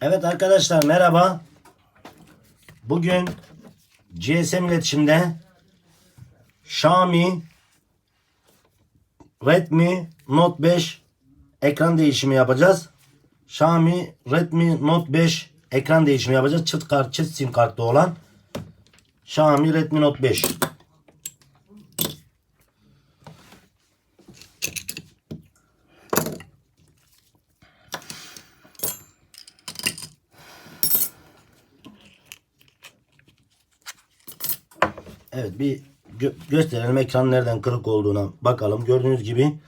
Evet arkadaşlar merhaba. Bugün GSM iletişimde Xiaomi Redmi Note 5 ekran değişimi yapacağız. Xiaomi Redmi Note 5 ekran değişimi yapacağız. Çift kart, çift sim kartlı olan Xiaomi Redmi Note 5. Evet bir gö- gösterelim ekran nereden kırık olduğuna bakalım. Gördüğünüz gibi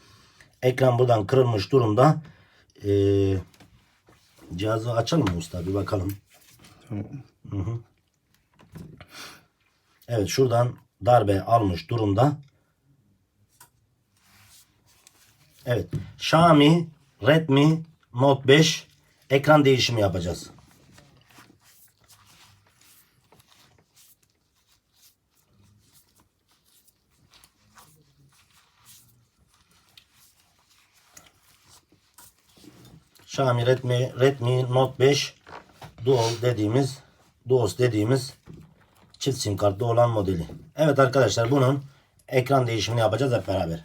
ekran buradan kırılmış durumda. Ee, cihazı açalım mı usta bir bakalım. Hı hı. Evet şuradan darbe almış durumda. Evet Xiaomi Redmi Note 5 ekran değişimi yapacağız. Xiaomi Redmi Redmi Note 5 Dual dediğimiz Duos dediğimiz çift sim kartlı olan modeli. Evet arkadaşlar bunun ekran değişimini yapacağız hep beraber.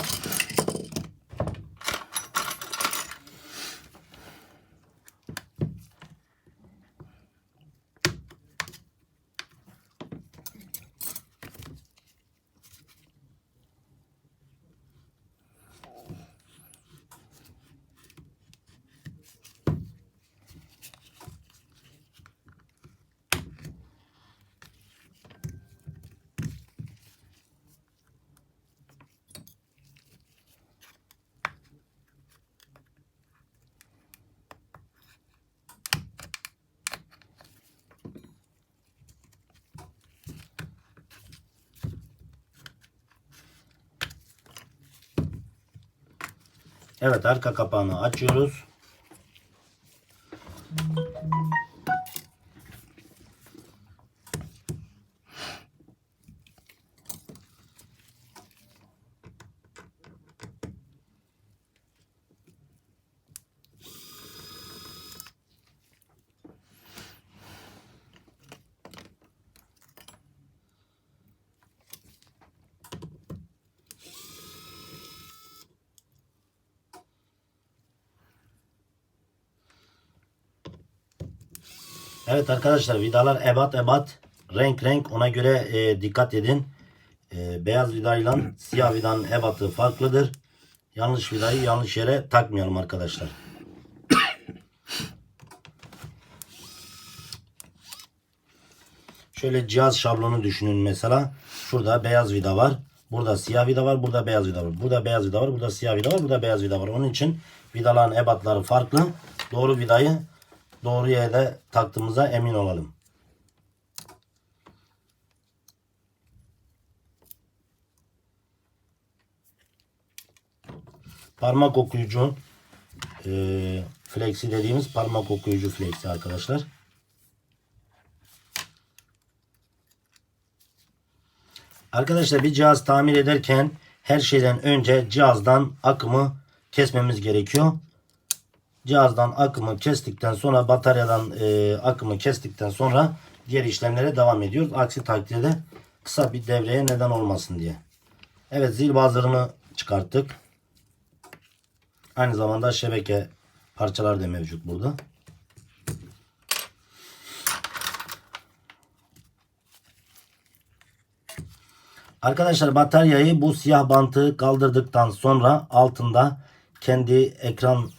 Evet arka kapağını açıyoruz. Evet arkadaşlar vidalar ebat ebat renk renk ona göre e, dikkat edin. E, beyaz vidayla siyah vidanın ebatı farklıdır. Yanlış vidayı yanlış yere takmayalım arkadaşlar. Şöyle cihaz şablonu düşünün mesela. Şurada beyaz vida var. Burada siyah vida var. Burada beyaz vida var. Burada beyaz vida var. Burada siyah vida var. Burada beyaz vida var. Onun için vidaların ebatları farklı. Doğru vidayı doğru yerde taktığımıza emin olalım. Parmak okuyucu e, flexi dediğimiz parmak okuyucu flexi arkadaşlar. Arkadaşlar bir cihaz tamir ederken her şeyden önce cihazdan akımı kesmemiz gerekiyor. Cihazdan akımı kestikten sonra bataryadan e, akımı kestikten sonra diğer işlemlere devam ediyoruz. Aksi takdirde kısa bir devreye neden olmasın diye. Evet zil bazırını çıkarttık. Aynı zamanda şebeke parçalar da mevcut burada. Arkadaşlar bataryayı bu siyah bantı kaldırdıktan sonra altında kendi ekran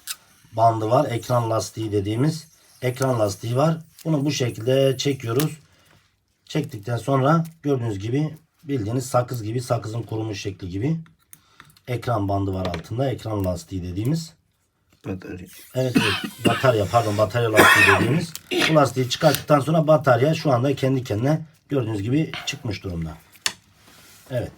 bandı var. Ekran lastiği dediğimiz. ekran lastiği var. Bunu bu şekilde çekiyoruz. Çektikten sonra gördüğünüz gibi bildiğiniz sakız gibi sakızın kurumuş şekli gibi ekran bandı var altında. Ekran lastiği dediğimiz. Batarya. Evet, evet batarya pardon batarya lastiği dediğimiz. Bu lastiği çıkarttıktan sonra batarya şu anda kendi kendine gördüğünüz gibi çıkmış durumda. Evet.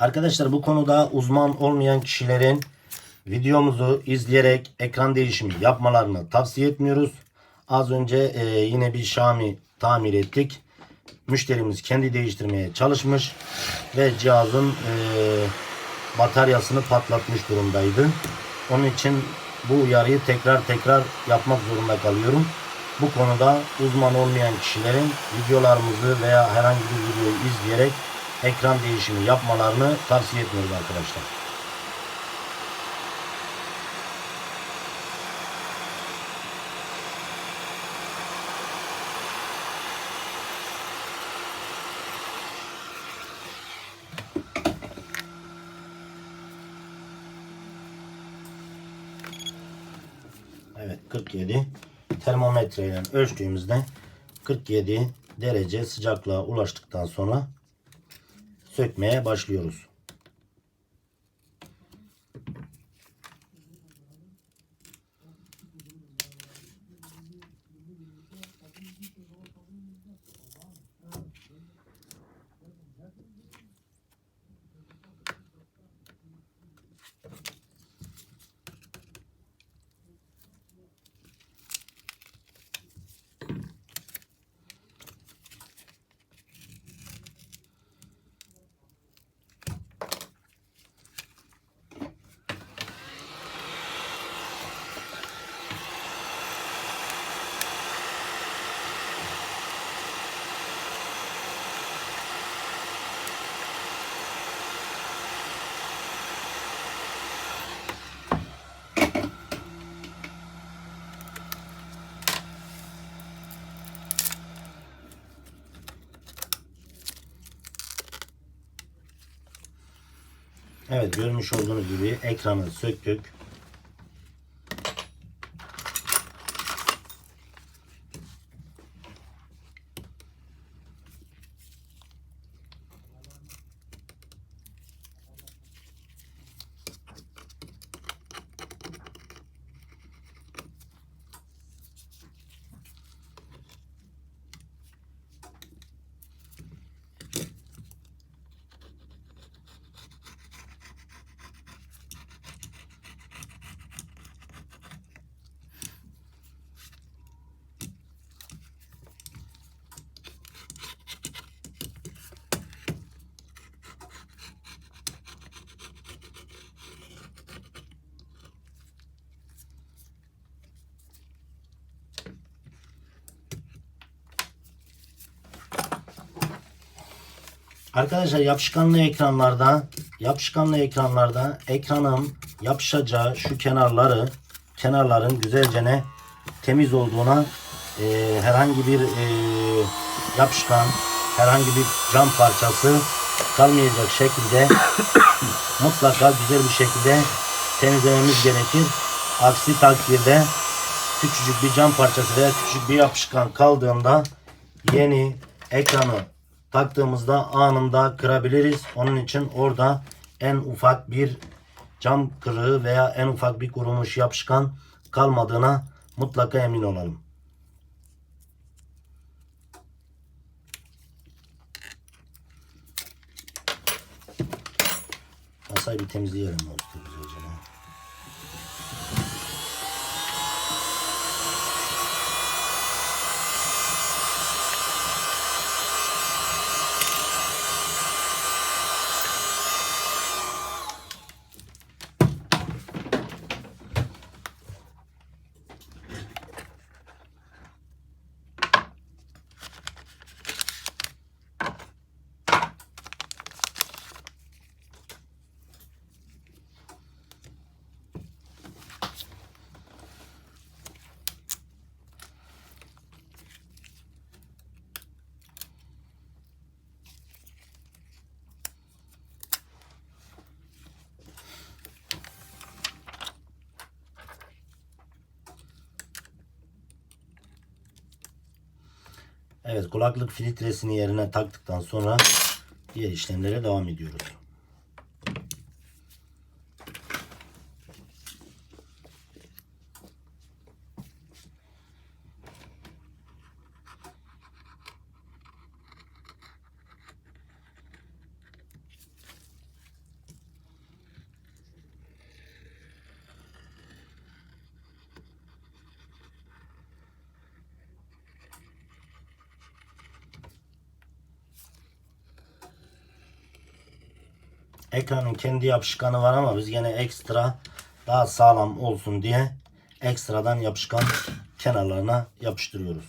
Arkadaşlar bu konuda uzman olmayan kişilerin videomuzu izleyerek ekran değişimi yapmalarını tavsiye etmiyoruz. Az önce e, yine bir Xiaomi tamir ettik. Müşterimiz kendi değiştirmeye çalışmış ve cihazın e, bataryasını patlatmış durumdaydı. Onun için bu uyarıyı tekrar tekrar yapmak zorunda kalıyorum. Bu konuda uzman olmayan kişilerin videolarımızı veya herhangi bir videoyu izleyerek ekran değişimi yapmalarını tavsiye etmiyoruz arkadaşlar. Evet 47 termometre ile ölçtüğümüzde 47 derece sıcaklığa ulaştıktan sonra sökmeye başlıyoruz. Evet görmüş olduğunuz gibi ekranı söktük. Arkadaşlar yapışkanlı ekranlarda yapışkanlı ekranlarda ekranın yapışacağı şu kenarları kenarların güzelce ne temiz olduğuna e, herhangi bir e, yapışkan herhangi bir cam parçası kalmayacak şekilde mutlaka güzel bir şekilde temizlememiz gerekir. Aksi takdirde küçücük bir cam parçası veya küçük bir yapışkan kaldığında yeni ekranı taktığımızda anında kırabiliriz. Onun için orada en ufak bir cam kırığı veya en ufak bir kurumuş yapışkan kalmadığına mutlaka emin olalım. Masayı bir temizleyelim. Olsun Evet kulaklık filtresini yerine taktıktan sonra diğer işlemlere devam ediyoruz. Ekranın kendi yapışkanı var ama biz gene ekstra daha sağlam olsun diye ekstradan yapışkan kenarlarına yapıştırıyoruz.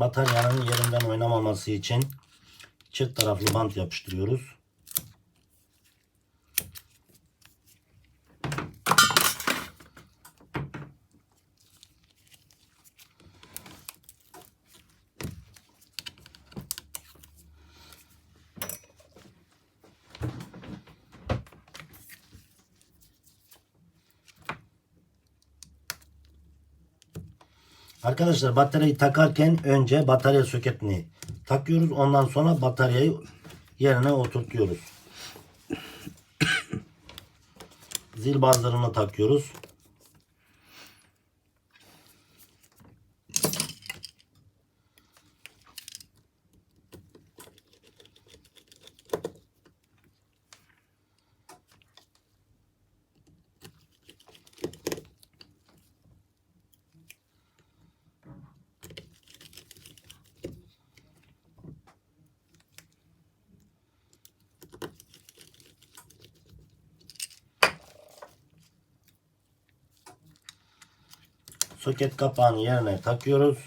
Bataryanın yerinden oynamaması için çift taraflı bant yapıştırıyoruz. Arkadaşlar bataryayı takarken önce batarya soketini takıyoruz. Ondan sonra bataryayı yerine oturtuyoruz. Zil bazlarını takıyoruz. Soket kapağını yerine takıyoruz.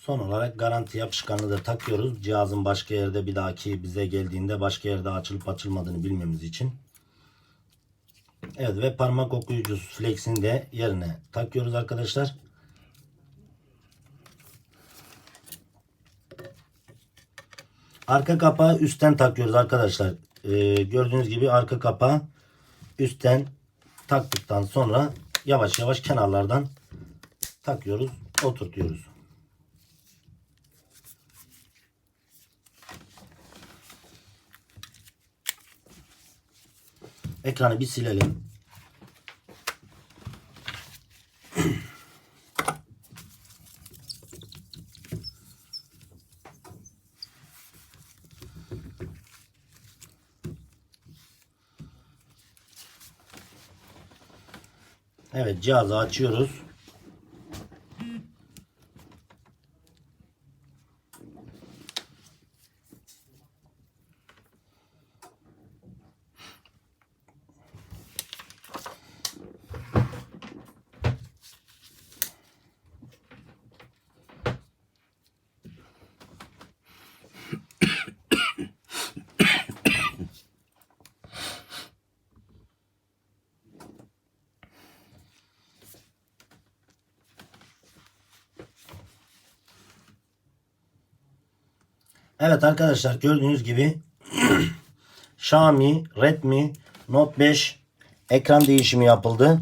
Son olarak garanti yapışkanını da takıyoruz. Cihazın başka yerde bir dahaki bize geldiğinde başka yerde açılıp açılmadığını bilmemiz için. Evet ve parmak okuyucusu flexini de yerine takıyoruz arkadaşlar. Arka kapağı üstten takıyoruz arkadaşlar. Ee, gördüğünüz gibi arka kapağı üstten taktıktan sonra yavaş yavaş kenarlardan takıyoruz, oturtuyoruz. Ekranı bir silelim. Evet cihazı açıyoruz. Evet arkadaşlar gördüğünüz gibi Xiaomi Redmi Note 5 ekran değişimi yapıldı.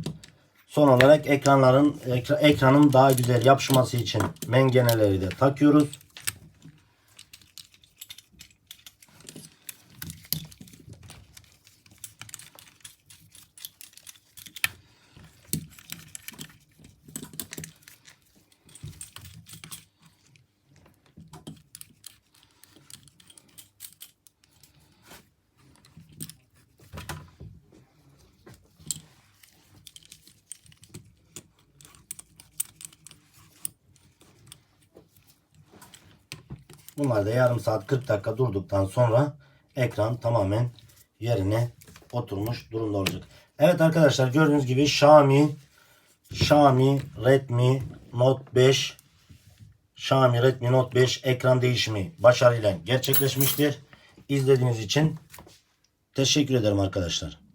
Son olarak ekranların ekra- ekranın daha güzel yapışması için mengeneleri de takıyoruz. Bunlar yarım saat 40 dakika durduktan sonra ekran tamamen yerine oturmuş durumda olacak. Evet arkadaşlar gördüğünüz gibi Xiaomi Xiaomi Redmi Note 5 Xiaomi Redmi Note 5 ekran değişimi başarıyla gerçekleşmiştir. İzlediğiniz için teşekkür ederim arkadaşlar.